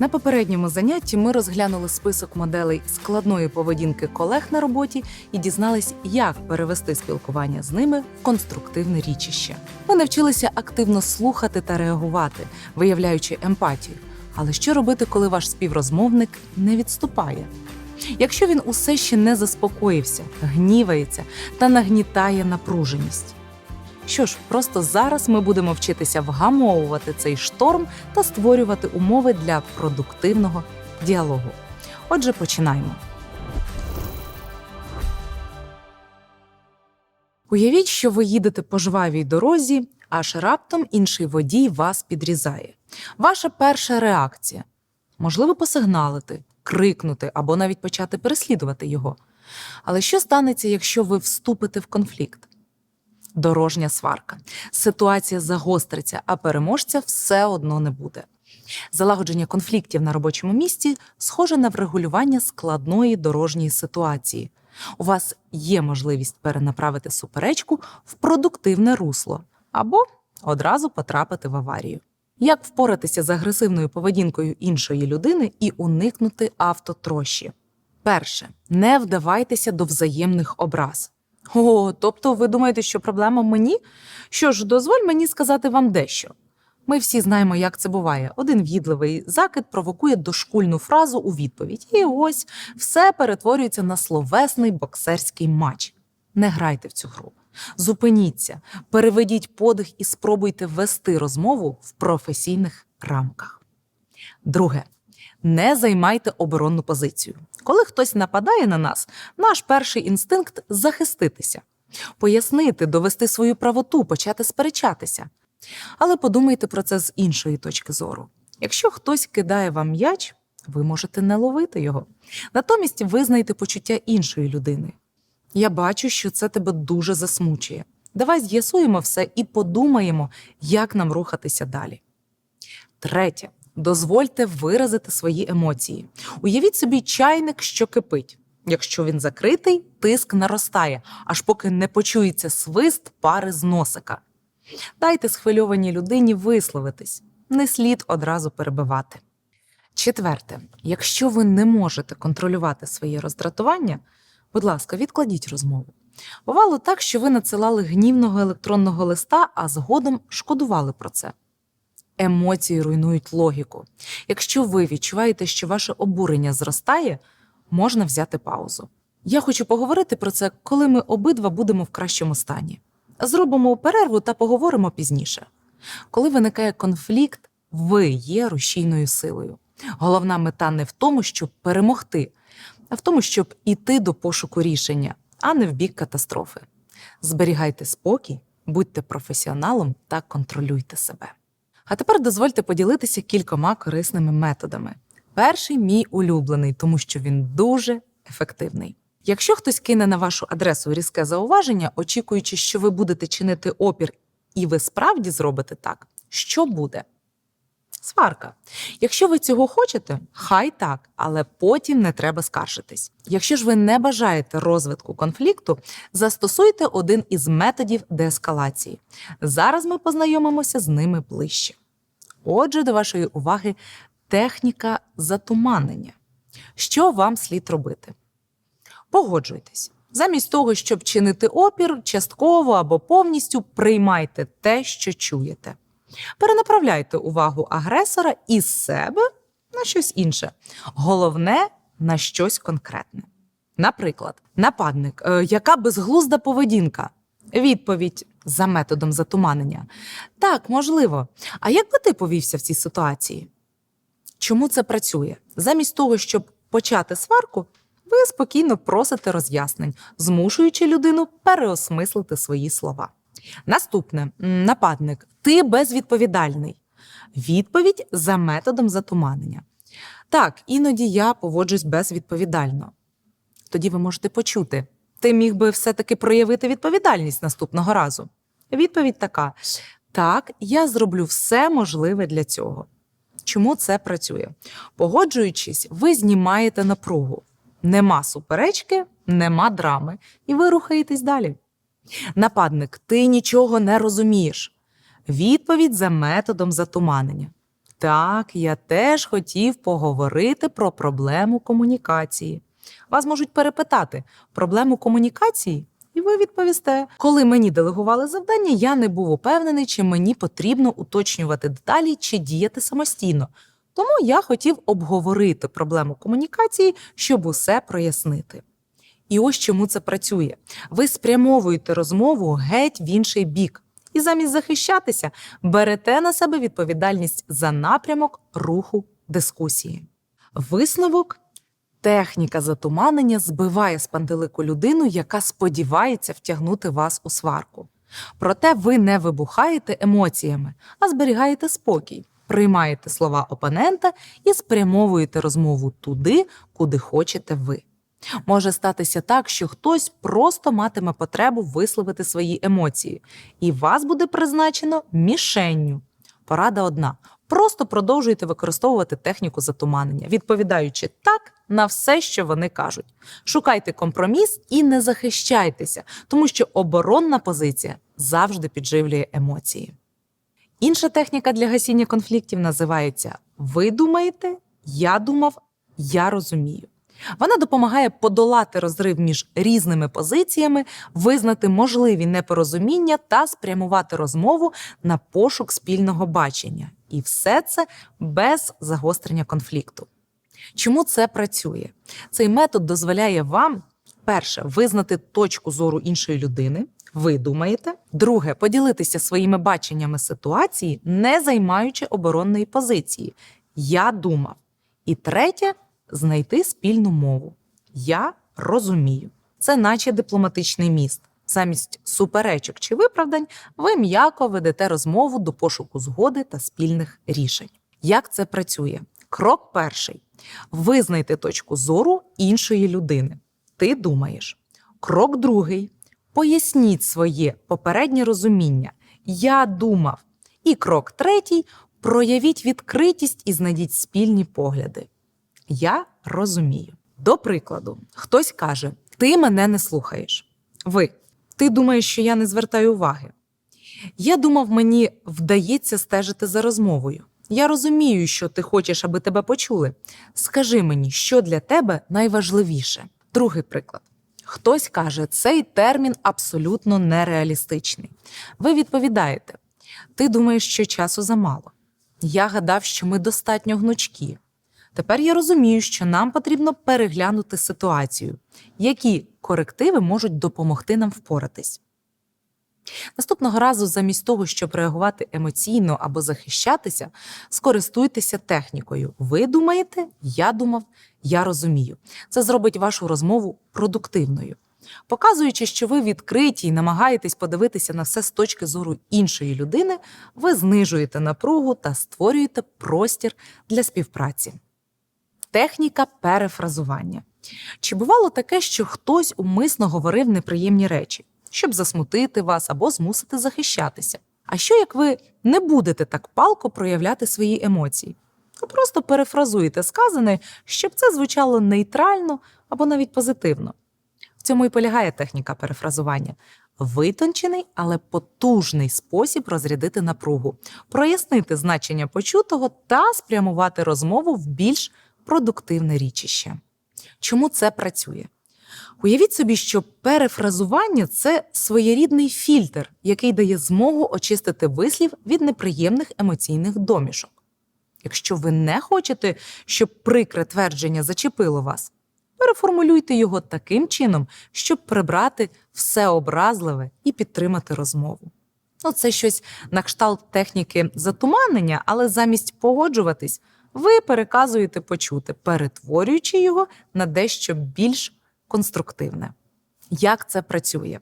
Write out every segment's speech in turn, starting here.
На попередньому занятті ми розглянули список моделей складної поведінки колег на роботі і дізнались, як перевести спілкування з ними в конструктивне річище. Ми навчилися активно слухати та реагувати, виявляючи емпатію. Але що робити, коли ваш співрозмовник не відступає? Якщо він усе ще не заспокоївся, гнівається та нагнітає напруженість. Що ж, просто зараз ми будемо вчитися вгамовувати цей шторм та створювати умови для продуктивного діалогу. Отже, починаємо. Уявіть, що ви їдете по жвавій дорозі, аж раптом інший водій вас підрізає. Ваша перша реакція можливо посигналити, крикнути або навіть почати переслідувати його. Але що станеться, якщо ви вступите в конфлікт? Дорожня сварка. Ситуація загостриться, а переможця все одно не буде. Залагодження конфліктів на робочому місці схоже на врегулювання складної дорожньої ситуації. У вас є можливість перенаправити суперечку в продуктивне русло або одразу потрапити в аварію. Як впоратися з агресивною поведінкою іншої людини і уникнути автотрощі? Перше, не вдавайтеся до взаємних образ. О, тобто ви думаєте, що проблема мені? Що ж, дозволь мені сказати вам дещо. Ми всі знаємо, як це буває. Один в'їдливий закид провокує дошкульну фразу у відповідь. І ось все перетворюється на словесний боксерський матч. Не грайте в цю гру. Зупиніться, переведіть подих і спробуйте вести розмову в професійних рамках. Друге, не займайте оборонну позицію. Коли хтось нападає на нас, наш перший інстинкт захиститися, пояснити, довести свою правоту, почати сперечатися. Але подумайте про це з іншої точки зору. Якщо хтось кидає вам м'яч, ви можете не ловити його. Натомість визнайте почуття іншої людини. Я бачу, що це тебе дуже засмучує. Давай з'ясуємо все і подумаємо, як нам рухатися далі. Третє. Дозвольте виразити свої емоції. Уявіть собі чайник, що кипить. Якщо він закритий, тиск наростає, аж поки не почується свист пари з носика. Дайте схвильованій людині висловитись, не слід одразу перебивати. Четверте, якщо ви не можете контролювати своє роздратування, будь ласка, відкладіть розмову. Бувало так, що ви надсилали гнівного електронного листа, а згодом шкодували про це. Емоції руйнують логіку. Якщо ви відчуваєте, що ваше обурення зростає, можна взяти паузу. Я хочу поговорити про це, коли ми обидва будемо в кращому стані. Зробимо перерву та поговоримо пізніше. Коли виникає конфлікт, ви є рушійною силою. Головна мета не в тому, щоб перемогти, а в тому, щоб іти до пошуку рішення, а не в бік катастрофи. Зберігайте спокій, будьте професіоналом та контролюйте себе. А тепер дозвольте поділитися кількома корисними методами. Перший мій улюблений, тому що він дуже ефективний. Якщо хтось кине на вашу адресу різке зауваження, очікуючи, що ви будете чинити опір, і ви справді зробите так, що буде? Сварка. Якщо ви цього хочете, хай так, але потім не треба скаржитись. Якщо ж ви не бажаєте розвитку конфлікту, застосуйте один із методів деескалації. Зараз ми познайомимося з ними ближче. Отже, до вашої уваги техніка затуманення. Що вам слід робити? Погоджуйтесь. Замість того, щоб чинити опір, частково або повністю приймайте те, що чуєте. Перенаправляйте увагу агресора із себе на щось інше. Головне на щось конкретне. Наприклад, нападник, «Е, яка безглузда поведінка? Відповідь за методом затуманення. Так, можливо. А як би ти повівся в цій ситуації? Чому це працює? Замість того, щоб почати сварку, ви спокійно просите роз'яснень, змушуючи людину переосмислити свої слова. Наступне нападник. Ти безвідповідальний. Відповідь за методом затуманення. Так, іноді я поводжусь безвідповідально. Тоді ви можете почути. Ти міг би все-таки проявити відповідальність наступного разу. Відповідь така: так, я зроблю все можливе для цього. Чому це працює? Погоджуючись, ви знімаєте напругу. Нема суперечки, нема драми, і ви рухаєтесь далі. Нападник, ти нічого не розумієш. Відповідь за методом затуманення. Так, я теж хотів поговорити про проблему комунікації. Вас можуть перепитати проблему комунікації, і ви відповісте, коли мені делегували завдання, я не був упевнений, чи мені потрібно уточнювати деталі чи діяти самостійно. Тому я хотів обговорити проблему комунікації, щоб усе прояснити. І ось чому це працює. Ви спрямовуєте розмову геть в інший бік. І замість захищатися берете на себе відповідальність за напрямок руху дискусії. Висновок техніка затуманення збиває з пантелику людину, яка сподівається втягнути вас у сварку. Проте ви не вибухаєте емоціями, а зберігаєте спокій, приймаєте слова опонента і спрямовуєте розмову туди, куди хочете ви. Може статися так, що хтось просто матиме потребу висловити свої емоції, і вас буде призначено мішенню. Порада одна: просто продовжуйте використовувати техніку затуманення, відповідаючи так на все, що вони кажуть. Шукайте компроміс і не захищайтеся, тому що оборонна позиція завжди підживлює емоції. Інша техніка для гасіння конфліктів називається Ви думаєте, я думав, я розумію. Вона допомагає подолати розрив між різними позиціями, визнати можливі непорозуміння та спрямувати розмову на пошук спільного бачення. І все це без загострення конфлікту. Чому це працює? Цей метод дозволяє вам, перше, визнати точку зору іншої людини. Ви думаєте, друге, поділитися своїми баченнями ситуації, не займаючи оборонної позиції. Я думав. І третє знайти спільну мову. Я розумію. Це наче дипломатичний міст. Замість суперечок чи виправдань ви м'яко ведете розмову до пошуку згоди та спільних рішень. Як це працює? Крок перший: визнайте точку зору іншої людини. Ти думаєш. Крок другий: поясніть своє попереднє розуміння. Я думав. І крок третій: проявіть відкритість і знайдіть спільні погляди. Я розумію. До прикладу, хтось каже: Ти мене не слухаєш. Ви, ти думаєш, що я не звертаю уваги. Я думав, мені вдається стежити за розмовою. Я розумію, що ти хочеш, аби тебе почули. Скажи мені, що для тебе найважливіше. Другий приклад. Хтось каже, цей термін абсолютно нереалістичний. Ви відповідаєте: Ти думаєш, що часу замало. Я гадав, що ми достатньо гнучкі. Тепер я розумію, що нам потрібно переглянути ситуацію, які корективи можуть допомогти нам впоратись. Наступного разу, замість того, щоб реагувати емоційно або захищатися, скористуйтеся технікою. Ви думаєте, я думав, я розумію. Це зробить вашу розмову продуктивною. Показуючи, що ви відкриті і намагаєтесь подивитися на все з точки зору іншої людини, ви знижуєте напругу та створюєте простір для співпраці. Техніка перефразування. Чи бувало таке, що хтось умисно говорив неприємні речі, щоб засмутити вас або змусити захищатися? А що як ви не будете так палко проявляти свої емоції? Ви просто перефразуєте сказане, щоб це звучало нейтрально або навіть позитивно. В цьому і полягає техніка перефразування. Витончений, але потужний спосіб розрядити напругу, прояснити значення почутого та спрямувати розмову в більш продуктивне річище. Чому це працює? Уявіть собі, що перефразування це своєрідний фільтр, який дає змогу очистити вислів від неприємних емоційних домішок. Якщо ви не хочете, щоб прикре твердження зачепило вас, переформулюйте його таким чином, щоб прибрати все образливе і підтримати розмову. Ну, це щось на кшталт техніки затуманення, але замість погоджуватись, ви переказуєте почути, перетворюючи його на дещо більш конструктивне. Як це працює?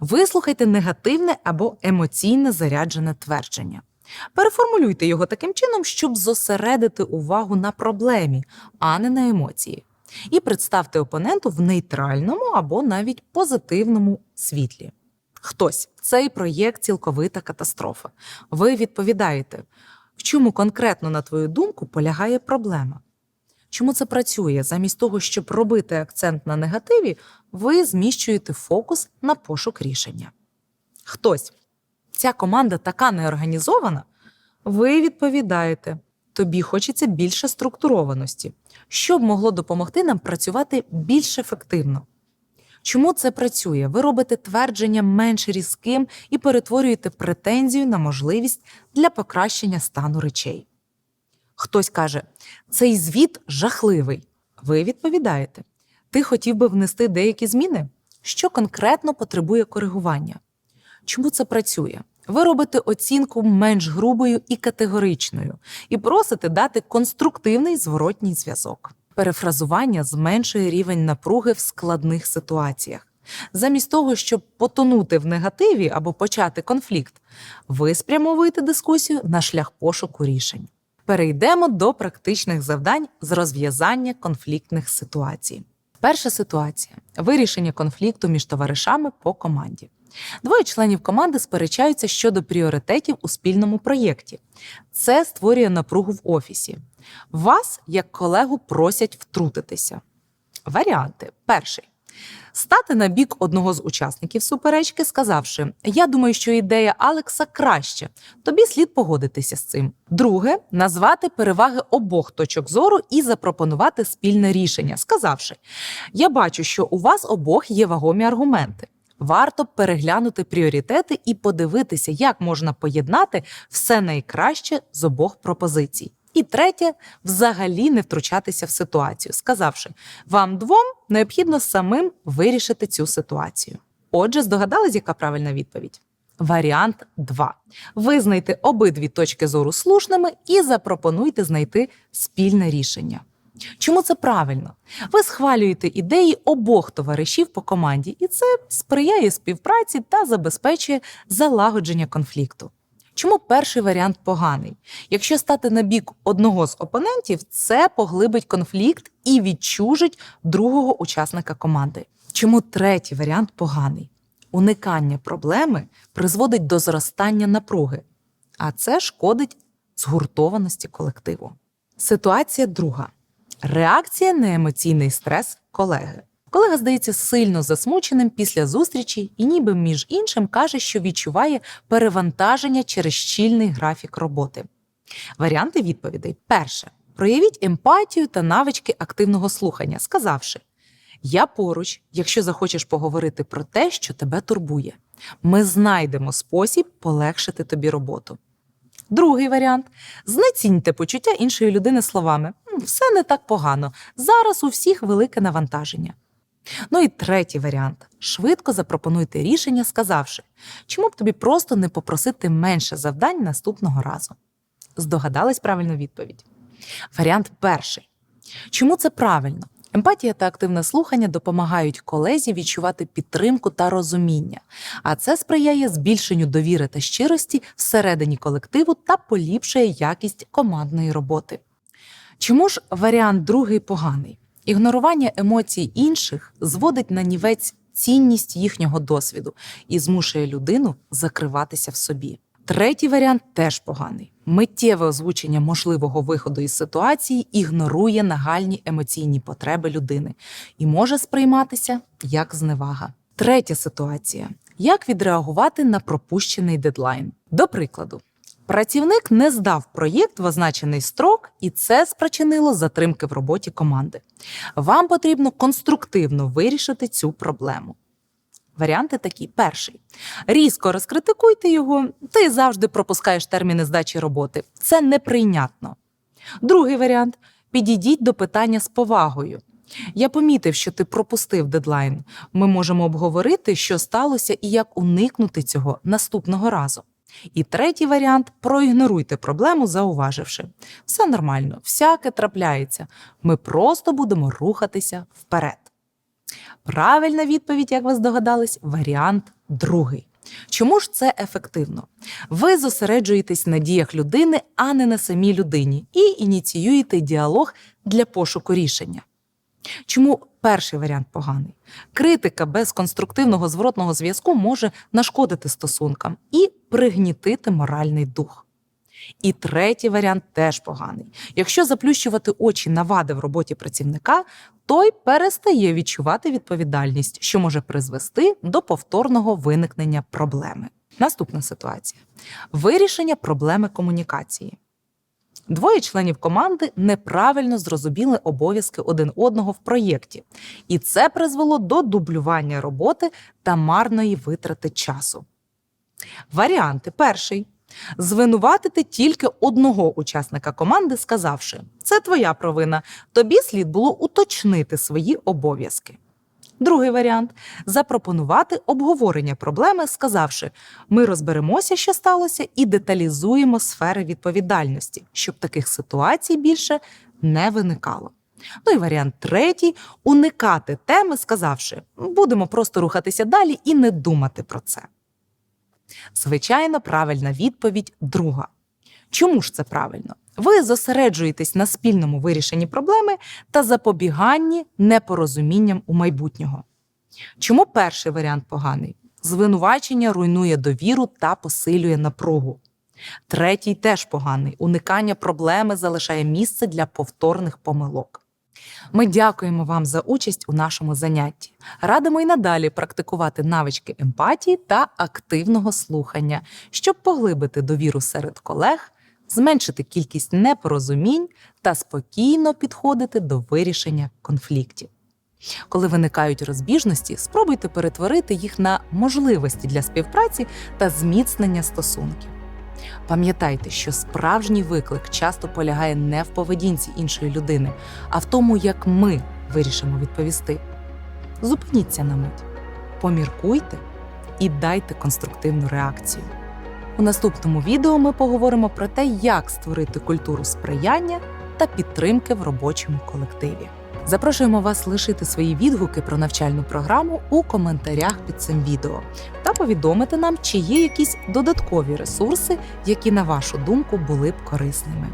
Вислухайте негативне або емоційне заряджене твердження. Переформулюйте його таким чином, щоб зосередити увагу на проблемі, а не на емоції. І представте опоненту в нейтральному або навіть позитивному світлі. Хтось цей проєкт цілковита катастрофа. Ви відповідаєте, в чому конкретно, на твою думку, полягає проблема. Чому це працює? Замість того, щоб робити акцент на негативі, ви зміщуєте фокус на пошук рішення. Хтось, ця команда така неорганізована, ви відповідаєте. тобі хочеться більше структурованості, що б могло допомогти нам працювати більш ефективно. Чому це працює? Ви робите твердження менш різким і перетворюєте претензію на можливість для покращення стану речей. Хтось каже, цей звіт жахливий. Ви відповідаєте, ти хотів би внести деякі зміни, що конкретно потребує коригування. Чому це працює? Ви робите оцінку менш грубою і категоричною і просите дати конструктивний зворотній зв'язок. Перефразування зменшує рівень напруги в складних ситуаціях. Замість того, щоб потонути в негативі або почати конфлікт, ви спрямовуєте дискусію на шлях пошуку рішень. Перейдемо до практичних завдань з розв'язання конфліктних ситуацій. Перша ситуація вирішення конфлікту між товаришами по команді. Двоє членів команди сперечаються щодо пріоритетів у спільному проєкті. Це створює напругу в офісі. Вас, як колегу, просять втрутитися. Варіанти: перший. Стати на бік одного з учасників суперечки, сказавши: Я думаю, що ідея Алекса краще. Тобі слід погодитися з цим. Друге назвати переваги обох точок зору і запропонувати спільне рішення, сказавши: Я бачу, що у вас обох є вагомі аргументи. Варто переглянути пріоритети і подивитися, як можна поєднати все найкраще з обох пропозицій. І третє, взагалі не втручатися в ситуацію, сказавши, вам двом необхідно самим вирішити цю ситуацію. Отже, здогадались, яка правильна відповідь? Варіант 2. Визнайте обидві точки зору слушними і запропонуйте знайти спільне рішення. Чому це правильно? Ви схвалюєте ідеї обох товаришів по команді, і це сприяє співпраці та забезпечує залагодження конфлікту. Чому перший варіант поганий? Якщо стати на бік одного з опонентів, це поглибить конфлікт і відчужить другого учасника команди. Чому третій варіант поганий? Уникання проблеми призводить до зростання напруги, а це шкодить згуртованості колективу. Ситуація друга. Реакція на емоційний стрес колеги. Колега здається сильно засмученим після зустрічі і, ніби між іншим, каже, що відчуває перевантаження через щільний графік роботи. Варіанти відповідей: перше. Проявіть емпатію та навички активного слухання, сказавши: Я поруч, якщо захочеш поговорити про те, що тебе турбує. Ми знайдемо спосіб полегшити тобі роботу. Другий варіант знеціньте почуття іншої людини словами: все не так погано. Зараз у всіх велике навантаження. Ну і третій варіант: швидко запропонуйте рішення, сказавши, чому б тобі просто не попросити менше завдань наступного разу. Здогадались правильну відповідь. Варіант перший. Чому це правильно? Емпатія та активне слухання допомагають колезі відчувати підтримку та розуміння, а це сприяє збільшенню довіри та щирості всередині колективу та поліпшує якість командної роботи. Чому ж варіант другий поганий? Ігнорування емоцій інших зводить на нівець цінність їхнього досвіду і змушує людину закриватися в собі. Третій варіант теж поганий. Миттєве озвучення можливого виходу із ситуації ігнорує нагальні емоційні потреби людини і може сприйматися як зневага. Третя ситуація: як відреагувати на пропущений дедлайн? До прикладу, працівник не здав проєкт в означений строк, і це спричинило затримки в роботі команди. Вам потрібно конструктивно вирішити цю проблему. Варіанти такі: перший. Різко розкритикуйте його, ти завжди пропускаєш терміни здачі роботи. Це неприйнятно. Другий варіант підійдіть до питання з повагою. Я помітив, що ти пропустив дедлайн. Ми можемо обговорити, що сталося і як уникнути цього наступного разу. І третій варіант проігноруйте проблему, зауваживши. Все нормально, всяке трапляється. Ми просто будемо рухатися вперед. Правильна відповідь, як ви здогадались, варіант другий. Чому ж це ефективно? Ви зосереджуєтесь на діях людини, а не на самій людині, і ініціюєте діалог для пошуку рішення. Чому перший варіант поганий? Критика без конструктивного зворотного зв'язку може нашкодити стосункам і пригнітити моральний дух. І третій варіант теж поганий. Якщо заплющувати очі на вади в роботі працівника, той перестає відчувати відповідальність, що може призвести до повторного виникнення проблеми. Наступна ситуація: вирішення проблеми комунікації. Двоє членів команди неправильно зрозуміли обов'язки один одного в проєкті, і це призвело до дублювання роботи та марної витрати часу. Варіанти перший. Звинуватити тільки одного учасника команди, сказавши: це твоя провина, тобі слід було уточнити свої обов'язки. Другий варіант запропонувати обговорення проблеми, сказавши: ми розберемося, що сталося, і деталізуємо сфери відповідальності, щоб таких ситуацій більше не виникало. Ну і варіант третій уникати теми, сказавши: будемо просто рухатися далі і не думати про це. Звичайно, правильна відповідь друга. Чому ж це правильно? Ви зосереджуєтесь на спільному вирішенні проблеми та запобіганні непорозумінням у майбутнього. Чому перший варіант поганий? Звинувачення руйнує довіру та посилює напругу. Третій теж поганий. Уникання проблеми залишає місце для повторних помилок. Ми дякуємо вам за участь у нашому занятті. Радимо й надалі практикувати навички емпатії та активного слухання, щоб поглибити довіру серед колег, зменшити кількість непорозумінь та спокійно підходити до вирішення конфліктів. Коли виникають розбіжності, спробуйте перетворити їх на можливості для співпраці та зміцнення стосунків. Пам'ятайте, що справжній виклик часто полягає не в поведінці іншої людини, а в тому, як ми вирішимо відповісти. Зупиніться на мить, поміркуйте і дайте конструктивну реакцію. У наступному відео ми поговоримо про те, як створити культуру сприяння та підтримки в робочому колективі. Запрошуємо вас лишити свої відгуки про навчальну програму у коментарях під цим відео та повідомити нам, чи є якісь додаткові ресурси, які, на вашу думку, були б корисними.